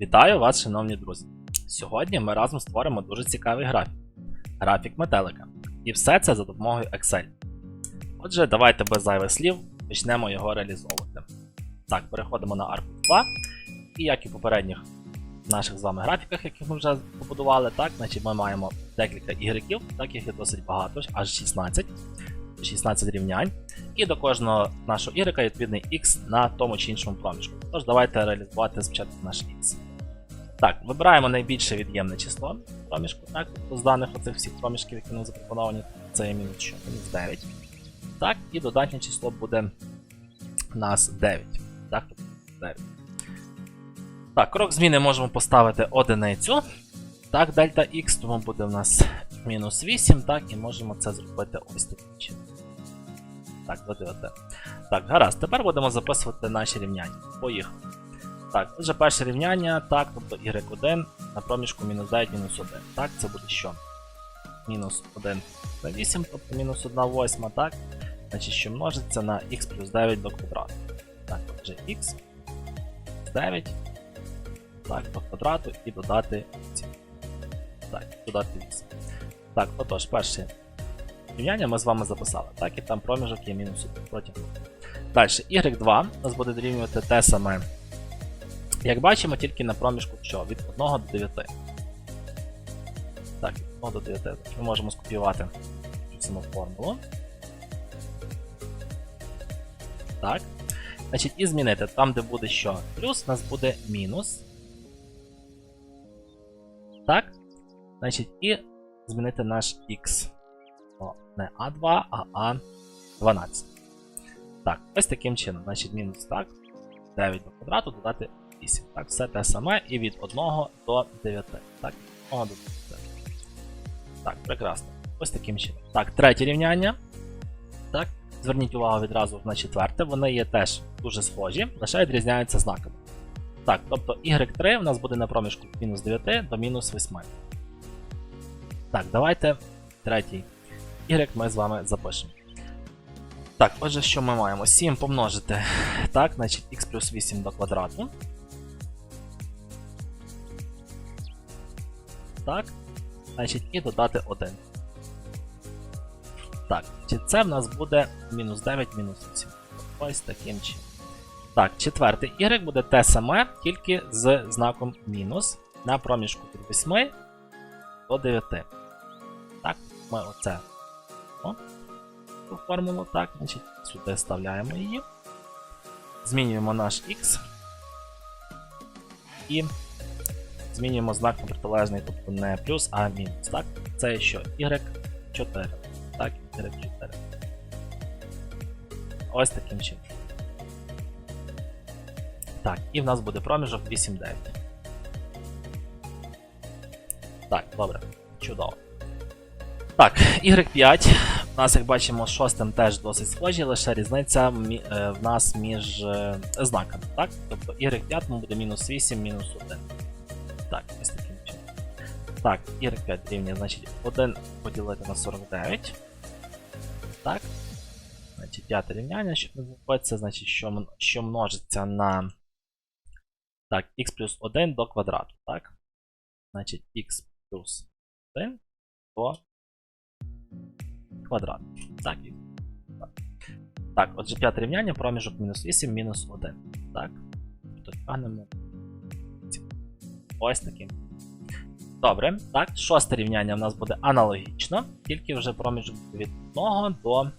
Вітаю вас, шановні друзі! Сьогодні ми разом створимо дуже цікавий графік. Графік метелика. І все це за допомогою Excel. Отже, давайте без зайвих слів почнемо його реалізовувати. Так, переходимо на арку 2. І як і в попередніх наших з вами графіках, яких ми вже побудували, так, значить ми маємо декілька ігреків, так їх є досить багато, аж 16. 16 рівнянь. І до кожного нашого ігрека відповідний x на тому чи іншому проміжку. Тож давайте реалізувати спочатку наш x. Так, вибираємо найбільше від'ємне число проміжку, так, тобто з даних оцих всіх проміжків, які нам запропоновані, це є мінус що? Мінус 9. Так, і додатнє число буде у нас 9. Так, тобто 9. Так, крок зміни можемо поставити одиницю. Так, дельта x, тому буде у нас мінус 8, так, і можемо це зробити ось таким чином. Так, 9. Так, гаразд. Тепер будемо записувати наші рівняння. Поїхали. Так, отже, перше рівняння, так, тобто y1 на проміжку мінус 9, мінус 1. Так, це буде що? Мінус 1 на 8, тобто мінус 1 восьма, так? Значить, що множиться на x плюс 9 до квадрату. Так, отже, x 9 так, до квадрату і додати 8. Так, додати 8. Так, отож, перше рівняння ми з вами записали. Так, і там проміжок є мінус 1 протягом. Далі, y2 нас буде дорівнювати те саме. Як бачимо, тільки на проміжку що? Від 1 до 9. Так, від 1 до 9. Ми можемо скопіювати цю саму формулу. Так. Значить, і змінити там, де буде що? Плюс, у нас буде мінус. Так. Значить, і змінити наш x. О, не А2, а А12. Так, ось таким чином. Значить, мінус так. 9 до квадрату додати 8. Так, все те саме і від 1 до 9. Так, 1 до 9. Так, прекрасно. Ось таким чином. Так, третє рівняння. Так, зверніть увагу відразу на четверте. Вони є теж дуже схожі, лише відрізняються знаками. Так, тобто y3 у нас буде на проміжку від мінус 9 до мінус 8. Так, давайте третій y ми з вами запишемо. Так, отже, що ми маємо? 7 помножити. Так, значить x плюс 8 до квадрату. Так. Значить, і додати 1. Так, значить, це в нас буде мінус 9, мінус 8. Ось таким чином. Так, четвертий y буде те саме, тільки з знаком мінус на проміжку від 8 до 9. Так, ми оце. О, формулу, так, значить, сюди вставляємо її. Змінюємо наш x. І змінюємо знак на протилежний, тобто не плюс, а мінус. Так? Це що? y4. Так, y4. Ось таким чином. Так, і в нас буде проміжок 8-9. Так, добре. Чудово. Так, y5. У нас, як бачимо, шостим теж досить схожі, лише різниця е, в нас між е, знаками. Так? Тобто y5 буде мінус 8, мінус 1. Так, ось таким чином. Так, y5 рівня, значить 1 поділити на 49. Так. Значить, п'яте рівняння, що відбувається, значить, що, що множиться на так, x плюс 1 до квадрату, так? Значить, x плюс 1 до квадрату. Так, так. Так, отже, п'яте рівняння, проміжок мінус 8, мінус 1. Так. Тягнемо. Ось таким. Добре. Так, шосте рівняння в нас буде аналогічно, тільки вже проміжок від 1 до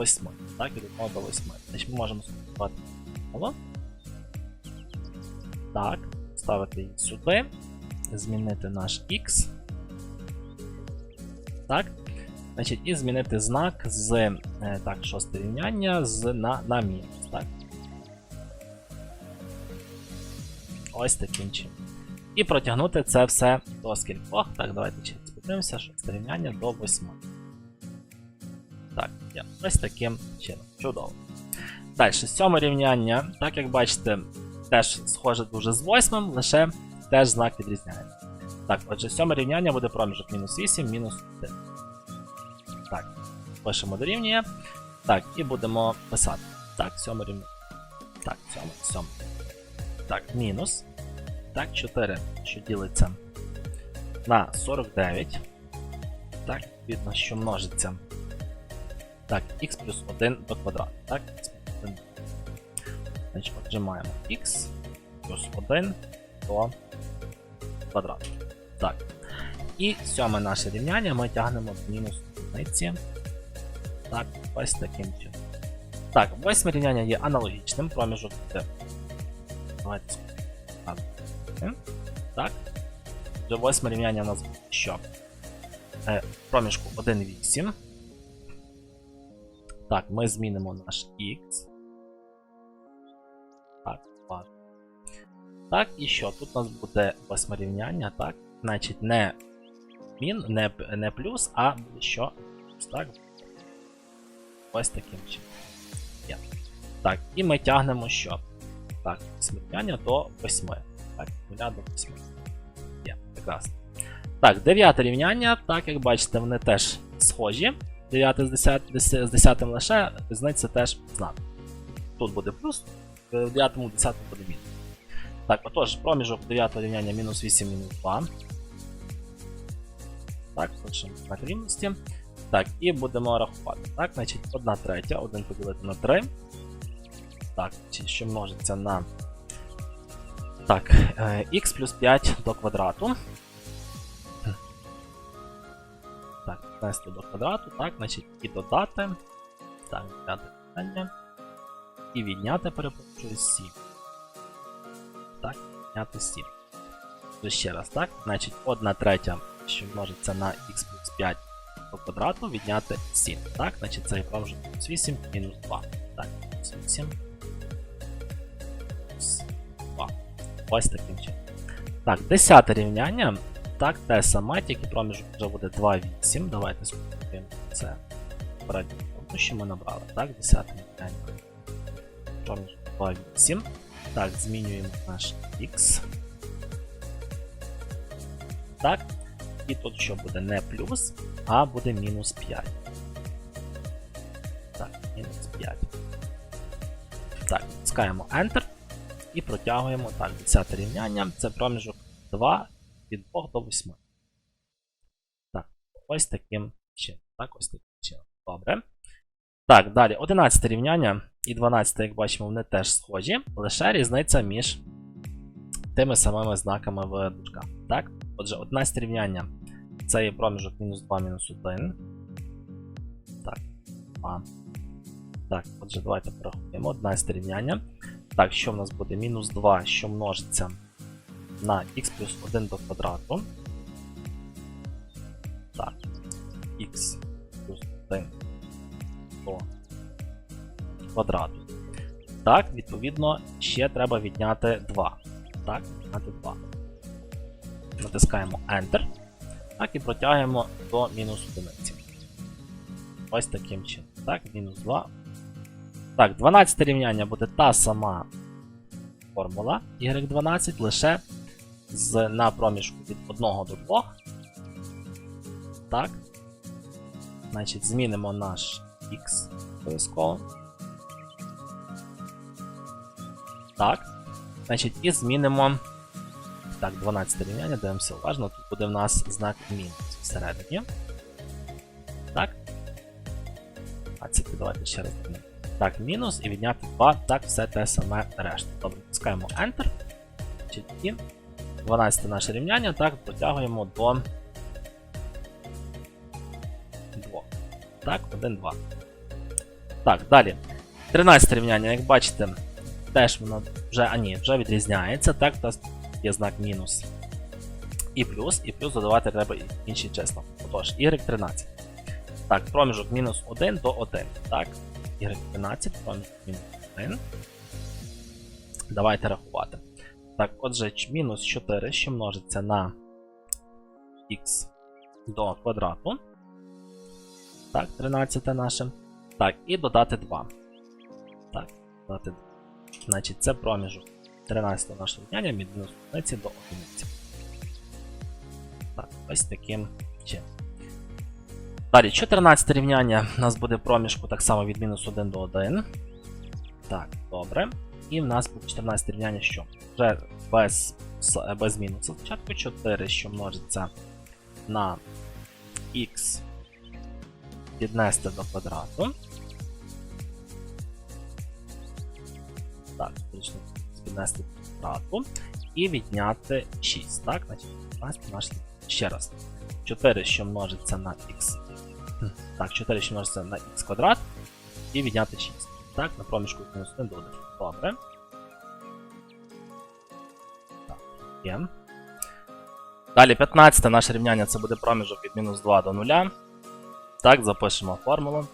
8. Так, від 1 до 8. Значить, ми можемо скопіювати. Так, ставити її сюди. Змінити наш X. Так. Значить, і змінити знак з е, так, шосте рівняння з на, на мінус. Так. Ось таким чином. І протягнути це все до скількох. Так, давайте ще сподивимося, шосте рівняння до 8. Так. Ось таким чином. Чудово. Далі, сьоме рівняння, так як бачите, теж схоже дуже з восьмим, лише теж знак відрізняється. Так, отже, сьоме рівняння буде проміжок мінус 8, мінус 1. Так, пишемо дорівнює. Так, і будемо писати. Так, сьоме рівняння. Так, сьоме, сьоме. Так, мінус. Так, 4, що ділиться на 49. Так, відповідно, що множиться. Так, х плюс 1 до квадрату. Так, х плюс 1. Значить, отже, маємо х плюс 1 до квадрату. Так. І сьоме наше рівняння ми тягнемо до мінус одиниці. Так, ось таким чином. Так, восьме рівняння є аналогічним, проміжок. Давайте. Так. Вже восьме рівняння у нас що? Е, проміжку 1,8. Так, ми змінимо наш х. Так, і що? Тут у нас буде восьме рівняння, так? Значить, не мін, не, не плюс, а що? Так. Ось таким чином. Є. Так, і ми тягнемо що? Так, сміттяння до 8. Так, 0 до 8. Є, прекрасно. Так, дев'яте рівняння, так як бачите, вони теж схожі. 9 з 10, з 10 лише, різниця теж знак. Тут буде плюс, в 9 10 буде мінус. Так, отож, проміжок 9 рівняння мінус 8 мінус 2. Так, пишемо знак рівності. Так, і будемо рахувати. Так, значить, 1 третя, 1 поділити на 3. Так, чи що множиться на. Так, е, х плюс 5 до квадрату. Так, 15 до квадрату, так, значить, і додати. Так, відняти питання. І відняти, перепрошую, 7. Так, відняти 7. Вже ще раз, так? Значить, 1 третя, що множиться на х плюс 5 до квадрату, відняти 7. Так, значить, це проміжок плюс 8 мінус 2. Так, плюс 8. Плюс 2. Ось таким чином. Так, 10 рівняння. Так, те саме, тільки проміжок вже буде 2,8. Давайте спробуємо це попередньо, що ми набрали. Так, 10 рівняння. Проміжок 2,8. Так, змінюємо наш X. Так. І тут що буде не плюс, а буде мінус 5. Так, мінус 5. Так, натискаємо Enter і протягуємо так, 10 рівняння. Це проміжок 2 від 2 до 8. Так, ось таким чином. Так, ось таким чином. Добре. Так, далі 11 рівняння і 12, як бачимо, вони теж схожі, лише різниця між тими самими знаками в дужках. Так? Отже, 11 рівняння це є проміжок мінус 2 мінус 1. Так, 2. Так, отже, давайте порахуємо 11 рівняння. Так, що в нас буде? Мінус 2, що множиться на х плюс 1 до квадрату. Так, х плюс 1 до квадрату. Так, відповідно, ще треба відняти 2. Так, відняти 2. Натискаємо Enter. Так, і протягуємо до мінус 1. Ось таким чином. Так, мінус 2. Так, 12 рівняння буде та сама формула y12, лише з, на проміжку від 1 до 2. Так. Значить, змінимо наш x обов'язково. Так. Значить, і змінимо. Так, 12 рівняння, дивимося уважно. Тут буде в нас знак мінус всередині. Так. А це давайте ще раз. Так, мінус і відняти 2. Так, все те саме решта. Добре, натискаємо Enter. Значить, І 12 наше рівняння, так, протягуємо до 2. Так, 1, 2. Так, далі. 13 рівняння, як бачите, теж воно вже, а ні, вже відрізняється. Так, у є знак мінус і плюс, і плюс додавати треба інші числа. Отож, y13. Так, проміжок мінус 1 до 1. Так, y13, проміжок мінус 1. Давайте рахувати. Так, отже, мінус 4, що множиться на х до квадрату. Так, 13 наше. Так, і додати 2. Так, додати 2. Значить, це проміжок 13 нашого рівняння від 1 до 1. Так, ось таким чином. Далі, 14 рівняння у нас буде проміжку так само від мінус 1 до 1. Так, добре. І в нас буде 14 рівняння що? Вже без без мінусу. Спочатку 4, що множиться на х піднести до квадрату. Точно піднести до. І відняти 6. Так, значить, 15 наш. Ще раз. 4, що множиться на х. Так, 4, що множиться на х квадрат. І відняти 6. Так, на проміжку мінус 1 до 1. Добре. Так, є. Далі 15 наше рівняння це буде проміжок від мінус 2 до 0. Так, запишемо формулу.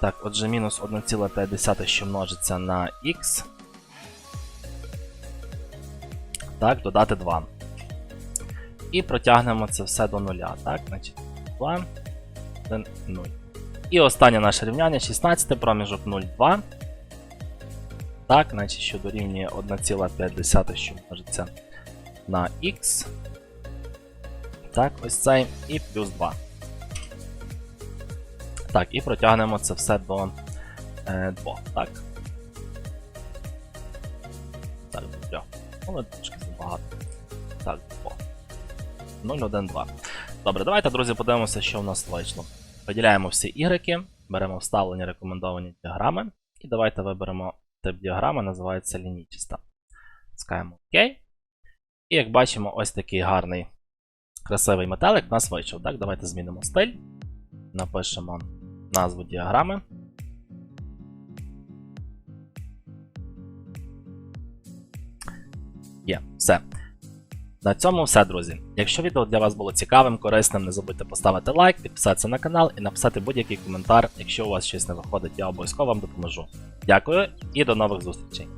Так, отже, мінус 1,5, що множиться на х. Так, додати 2. І протягнемо це все до 0. Так, значить 2, 1, 0. І останнє наше рівняння 16 проміжок 0,2. Так, значить, що дорівнює 1,5, що множиться на х. Так, ось цей. І плюс 2. Так, і протягнемо це все до е, 2. Так. Так, Але трошки забагато. Так, 2. 0, 1, 2. Добре, давайте, друзі, подивимося, що в нас вийшло. Виділяємо всі ігреки, беремо вставлені рекомендовані діаграми. І давайте виберемо тип діаграми, називається лінійчаста. Скаємо ОК. І як бачимо, ось такий гарний красивий метелик у нас вийшов. Так, давайте змінимо стиль. Напишемо назву діаграми. Є, все. На цьому все, друзі. Якщо відео для вас було цікавим, корисним, не забудьте поставити лайк, підписатися на канал і написати будь-який коментар. Якщо у вас щось не виходить, я обов'язково вам допоможу. Дякую і до нових зустрічей!